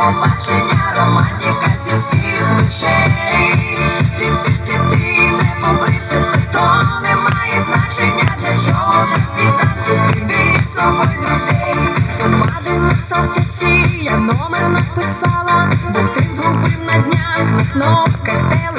побачення, романтика зі світ вечері. Ти, ти, не побрився, то не має значення для чого ти світанку Піди з я номер написала, бо ти згубив на днях на кнопках.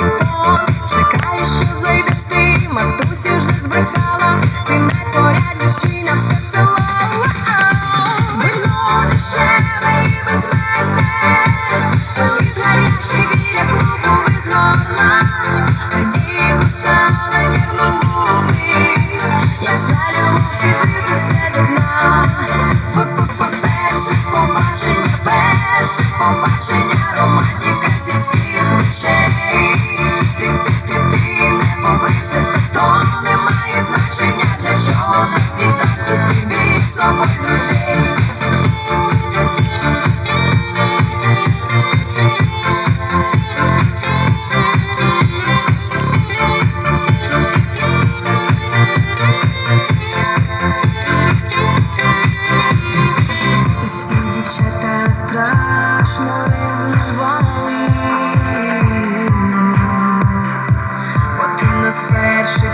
heart.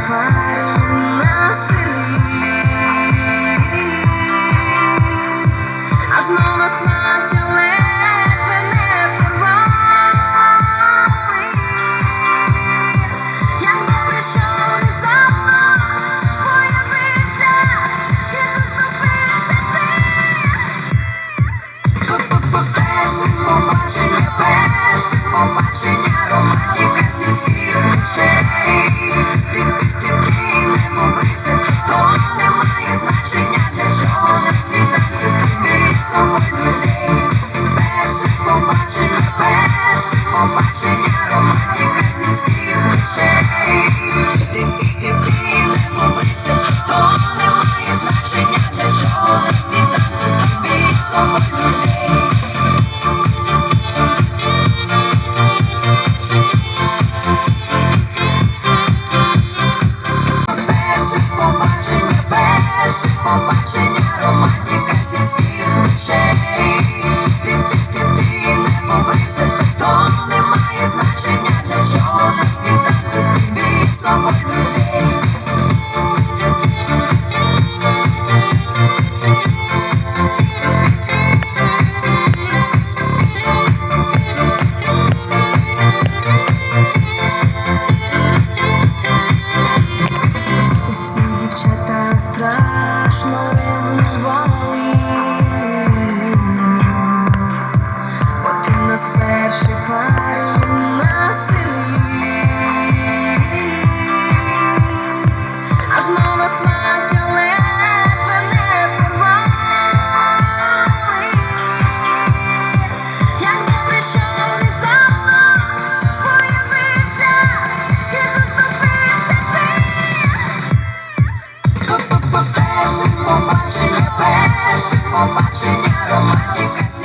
heart. Перше побачення, перше побачення, романтика